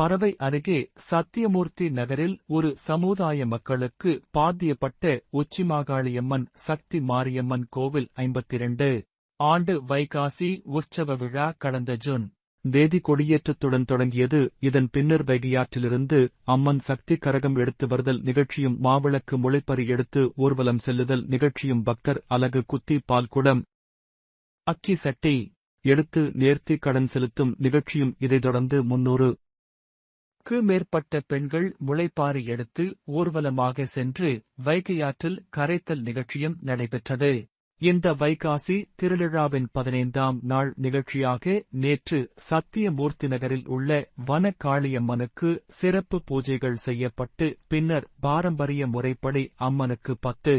பறவை அருகே சத்தியமூர்த்தி நகரில் ஒரு சமுதாய மக்களுக்கு பாத்தியப்பட்ட உச்சிமாகாளியம்மன் சக்தி மாரியம்மன் கோவில் ஐம்பத்திரண்டு ஆண்டு வைகாசி உற்சவ விழா கடந்த ஜூன். தேதி கொடியேற்றத்துடன் தொடங்கியது. இதன் பின்னர் வைகையாற்றிலிருந்து அம்மன் சக்தி கரகம் எடுத்து வருதல் நிகழ்ச்சியும் மாவிளக்கு முளைப்பறி எடுத்து ஊர்வலம் செல்லுதல் நிகழ்ச்சியும் பக்தர் அலகு குத்தி பால்குடம் அக்கி சட்டி எடுத்து நேர்த்தி கடன் செலுத்தும் நிகழ்ச்சியும் இதைத் தொடர்ந்து முன்னூறு க்கு மேற்பட்ட பெண்கள் முளைப்பாரி எடுத்து ஊர்வலமாக சென்று வைகையாற்றில் கரைத்தல் நிகழ்ச்சியும் நடைபெற்றது. இந்த வைகாசி திருவிழாவின் பதினைந்தாம் நாள் நிகழ்ச்சியாக நேற்று சத்தியமூர்த்தி நகரில் உள்ள வன காளியம்மனுக்கு சிறப்பு பூஜைகள் செய்யப்பட்டு பின்னர் பாரம்பரிய முறைப்படி அம்மனுக்கு பத்து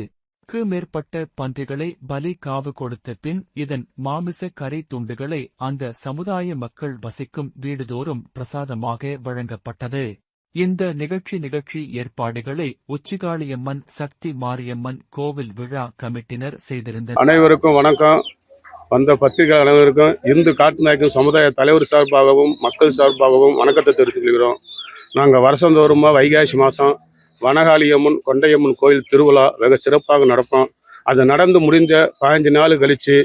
நூற்றுக்கு மேற்பட்ட பன்றிகளை பலி காவு கொடுத்த பின் இதன் மாமிச கரை துண்டுகளை அந்த சமுதாய மக்கள் வசிக்கும் வீடுதோறும் பிரசாதமாக வழங்கப்பட்டது. இந்த நிகழ்ச்சி நிகழ்ச்சி ஏற்பாடுகளை உச்சிகாளியம்மன் சக்தி மாரியம்மன் கோவில் விழா கமிட்டினர் செய்திருந்தனர். அனைவருக்கும் வணக்கம். வந்த பத்திரிகை அனைவருக்கும் இந்து காட்டுநாயக்கும் சமுதாய தலைவர் சார்பாகவும் மக்கள் சார்பாகவும் வணக்கத்தை தெரிவித்துக் கொள்கிறோம். நாங்கள் வருஷந்தோறுமா வைகாசி மாதம் வனகாளியம்மன் கொண்டையம்மன் கோயில் திருவிழா வெகு சிறப்பாக நடப்போம் அது நடந்து முடிந்த பதினஞ்சு நாள் கழித்து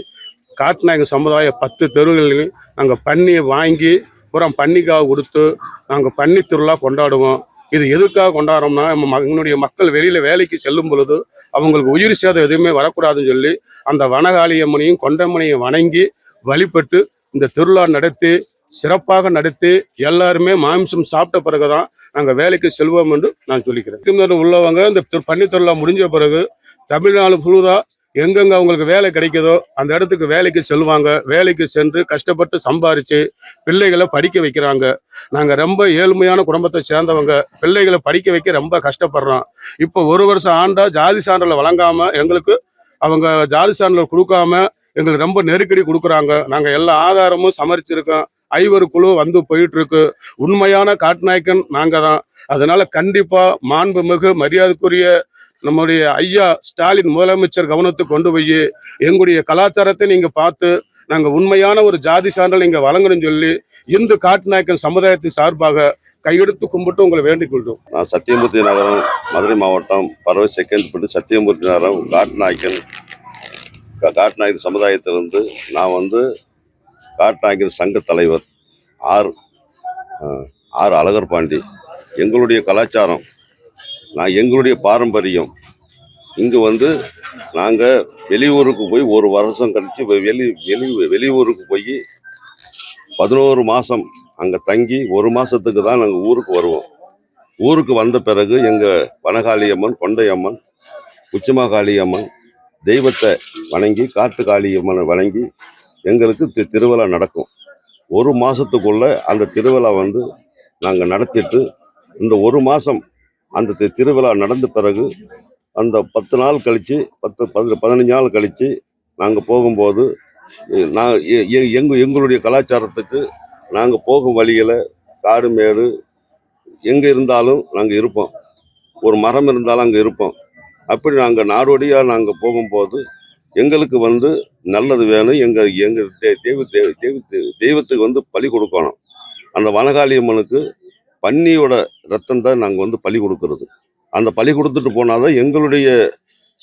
காட்டுநாயக சமுதாய பத்து தெருவுகளில் நாங்கள் பன்னியை வாங்கி பூரா பன்னிக்காக கொடுத்து நாங்கள் பன்னி திருவிழா கொண்டாடுவோம். இது எதுக்காக கொண்டாடுறோம்னா நம்ம ம- எங்களுடைய மக்கள் வெளியில் வேலைக்கு செல்லும் பொழுது அவங்களுக்கு உயிர் சேதம் எதுவுமே வரக்கூடாதுன்னு சொல்லி அந்த வனகாளியம்மனையும் கொண்டம்மனையும் வணங்கி வழிபட்டு இந்த திருவிழா நடத்தி சிறப்பாக நடத்தி எல்லாருமே மாம்சம் சாப்பிட்ட பிறகு தான் நாங்கள் வேலைக்கு செல்வோம் என்று நான் சொல்லிக்கிறேன். திருநெல்வேலி உள்ளவங்க இந்த திரு- முடிஞ்ச பிறகு தமிழ்நாடு முழுதா எங்கெங்க அவங்களுக்கு வேலை கிடைக்குதோ அந்த இடத்துக்கு வேலைக்கு செல்வாங்க. வேலைக்கு சென்று கஷ்டப்பட்டு சம்பாரித்து பிள்ளைகளை படிக்க வைக்கிறாங்க. நாங்கள் ரொம்ப ஏழ்மையான குடும்பத்தை சேர்ந்தவங்க. பிள்ளைகளை படிக்க வைக்க ரொம்ப கஷ்டப்படுறோம். இப்போ ஒரு வருஷம் ஆண்டால் ஜாதி சான்றிதழ் வழங்காமல் எங்களுக்கு அவங்க ஜாதி சான்றிதழ் கொடுக்காம எங்களுக்கு ரொம்ப நெருக்கடி கொடுக்குறாங்க. நாங்கள் எல்லா ஆதாரமும் சமரிச்சிருக்கோம். ஐவர் குழு வந்து போயிட்டு இருக்கு உண்மையான காட்நாயக்கன் நாங்கள் தான். அதனால கண்டிப்பா மாண்புமிகு மரியாதைக்குரிய நம்முடைய ஐயா ஸ்டாலின் முதலமைச்சர் கவனத்துக்கு கொண்டு போய் எங்களுடைய கலாச்சாரத்தை நீங்க பார்த்து நாங்கள் உண்மையான ஒரு ஜாதி சான்றல் இங்கே வழங்கணும்னு சொல்லி இந்து காட்நாயக்கன் சமுதாயத்தின் சார்பாக கையெடுத்து கும்பிட்டு உங்களை வேண்டிக் கொள்வோம் நான் சத்தியமூர்த்தி நகரம் மதுரை மாவட்டம் பறவை செகண்ட் பட்டு சத்தியமூர்த்தி நகரம் காட்நாயக்கன் காட்டுநாயக்கன் காட்நாயக்கன் சமுதாயத்திலிருந்து நான் வந்து காட்நாயக்கன் சங்க தலைவர் ஆர் ஆர் அழகர் பாண்டி. எங்களுடைய கலாச்சாரம் நான் எங்களுடைய பாரம்பரியம். இங்கே வந்து நாங்கள் வெளியூருக்கு போய் ஒரு வருஷம் கழித்து வெளி வெளி வெளியூருக்கு போய் பதினோரு மாதம் அங்கே தங்கி ஒரு மாதத்துக்கு தான் நாங்கள் ஊருக்கு வருவோம். ஊருக்கு வந்த பிறகு எங்கள் வனகாளியம்மன் கொண்டையம்மன் உச்சிமாகாளியம்மன் தெய்வத்தை வணங்கி காட்டு காளியம்மனை வணங்கி எங்களுக்கு திருவிழா நடக்கும். ஒரு மாதத்துக்குள்ளே அந்த திருவிழா வந்து நாங்கள் நடத்திட்டு இந்த ஒரு மாதம் அந்த திருவிழா நடந்த பிறகு அந்த பத்து நாள் கழித்து பத்து பதி பதினஞ்சு நாள் கழித்து நாங்கள் போகும்போது நான் எ- எ- எங்க எங்களுடைய கலாச்சாரத்துக்கு நாங்கள் போகும் வழியில் காடு மேடு எங்கே இருந்தாலும் நாங்கள் இருப்போம். ஒரு மரம் இருந்தாலும் அங்கே இருப்போம். அப்படி நாங்கள் நாடோடியாக நாங்கள் போகும்போது எங்களுக்கு வந்து நல்லது வேணும். எங்கள் எங்கள் தெய்வ தெய்வ தெய்வத்துக்கு வந்து பலி கொடுக்கணும். அந்த வனகாளியம்மனுக்கு பன்னியோட ரத்தம் தான் நாங்கள் வந்து பலி கொடுக்கறது. அந்த பலி கொடுத்துட்டு போனால் தான் எங்களுடைய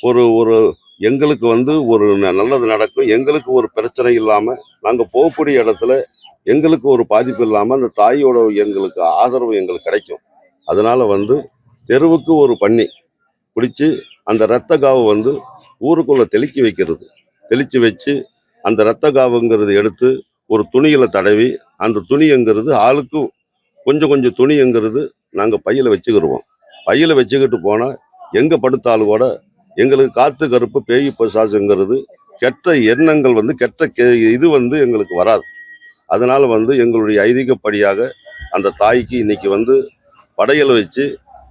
ஒரு ஒரு எங்களுக்கு வந்து ஒரு ந- நல்லது நடக்கும். எங்களுக்கு ஒரு பிரச்சனை இல்லாமல் நாங்கள் போகக்கூடிய இடத்துல எங்களுக்கு ஒரு பாதிப்பு இல்லாமல் அந்த தாயோட எங்களுக்கு ஆதரவு எங்களுக்கு கிடைக்கும். அதனால் வந்து தெருவுக்கு ஒரு பண்ணி பிடிச்சி அந்த இரத்த காவை வந்து ஊருக்குள்ள தெளிக்கி வைக்கிறது. தெளித்து வச்சு அந்த ரத்த காவுங்கிறது எடுத்து ஒரு துணியில் தடவி அந்த துணிங்கிறது ஆளுக்கு கொஞ்சம் கொஞ்சம் துணிங்கிறது நாங்கள் பையில் வச்சுக்கிடுவோம் பையில் வச்சுக்கிட்டு போனால் எங்கே படுத்தாலும் கூட எங்களுக்கு காற்று கருப்பு பேய் பசாசுங்கிறது கெட்ட எண்ணங்கள் வந்து கெட்ட இது வந்து எங்களுக்கு வராது. அதனால் வந்து எங்களுடைய ஐதீகப்படியாக அந்த தாய்க்கு இன்னைக்கு வந்து படையலை வச்சு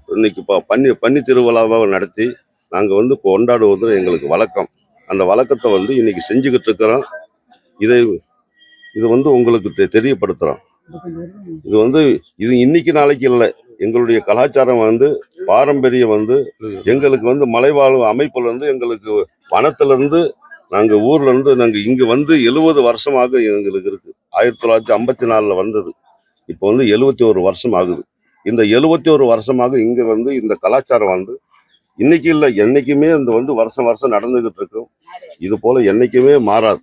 இன்றைக்கி ப- பன்னி பன்னி திருவிழாவை நடத்தி நாங்கள் வந்து கொண்டாடுவது எங்களுக்கு வழக்கம். அந்த வழக்கத்தை வந்து இன்னைக்கு செஞ்சுக்கிட்டு இருக்கிறோம். இதை இது வந்து உங்களுக்கு தெ தெரியப்படுத்துகிறோம் இது வந்து இது இன்னைக்கு நாளைக்கு இல்லை. எங்களுடைய கலாச்சாரம் வந்து பாரம்பரியம் வந்து எங்களுக்கு வந்து மலைவாழ் அமைப்புல இருந்து எங்களுக்கு வனத்துல நாங்கள் ஊர்லேருந்து நாங்கள் இங்கே வந்து எழுபது வருஷமாக எங்களுக்கு இருக்குது ஆயிரத்தி தொள்ளாயிரத்தி ஐம்பத்தி நாலில் வந்தது. இப்போ வந்து எழுபத்தி ஒரு வருஷம் ஆகுது. இந்த எழுபத்தி ஒரு வருஷமாக இங்கே வந்து இந்த கலாச்சாரம் வந்து இன்னைக்கு இல்லை என்னைக்குமே இந்த வந்து வருஷம் வருஷம் நடந்துகிட்டு இருக்கும். இது போல என்னைக்குமே மாறாது.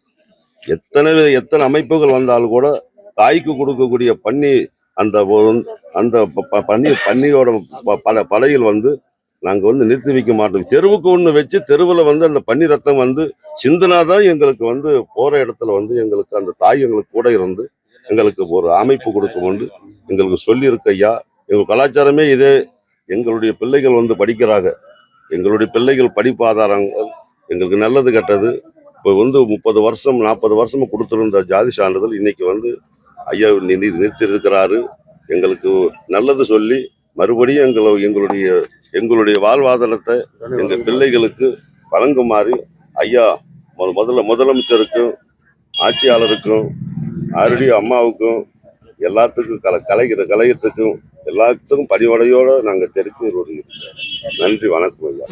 எத்தனை எத்தனை அமைப்புகள் வந்தாலும் கூட தாய்க்கு கொடுக்கக்கூடிய பன்னி அந்த அந்த ப- ப- பன்னி பன்னியோட ப- பல பலையில் வந்து நாங்கள் வந்து நிறுத்தி வைக்க மாட்டோம். தெருவுக்கு ஒன்று வச்சு தெருவில் வந்து அந்த பன்னி ரத்தம் வந்து சிந்தனா தான் எங்களுக்கு வந்து போகிற இடத்துல வந்து எங்களுக்கு அந்த தாய் எங்களுக்கு கூட இருந்து எங்களுக்கு ஒரு அமைப்பு கொடுக்கும் கொண்டு எங்களுக்கு சொல்லியிருக்கு ஐயா. எங்கள் கலாச்சாரமே இதே. எங்களுடைய பிள்ளைகள் வந்து படிக்கிறாங்க. எங்களுடைய பிள்ளைகள் படிப்பு ஆதாரங்கள் எங்களுக்கு நல்லது கெட்டது. இப்போ வந்து முப்பது வருஷம் நாற்பது வருஷமும் கொடுத்துருந்த ஜாதி சான்றிதழ் இன்றைக்கி வந்து ஐயா நி- நி- எங்களுக்கு நல்லது சொல்லி மறுபடியும் எங்களை எங்களுடைய எங்களுடைய வாழ்வாதாரத்தை எங்கள் பிள்ளைகளுக்கு வழங்குமாறு ஐயா முத- முதல்ல முதலமைச்சருக்கும் ஆட்சியாளருக்கும் ஆல்ரெடி அம்மாவுக்கும் எல்லாத்துக்கும் கல கலைகிற கலைஞத்துக்கும் எல்லாத்துக்கும் பரிவடையோடு நாங்க தெரிவித்து நன்றி வணக்கம் ஐயா.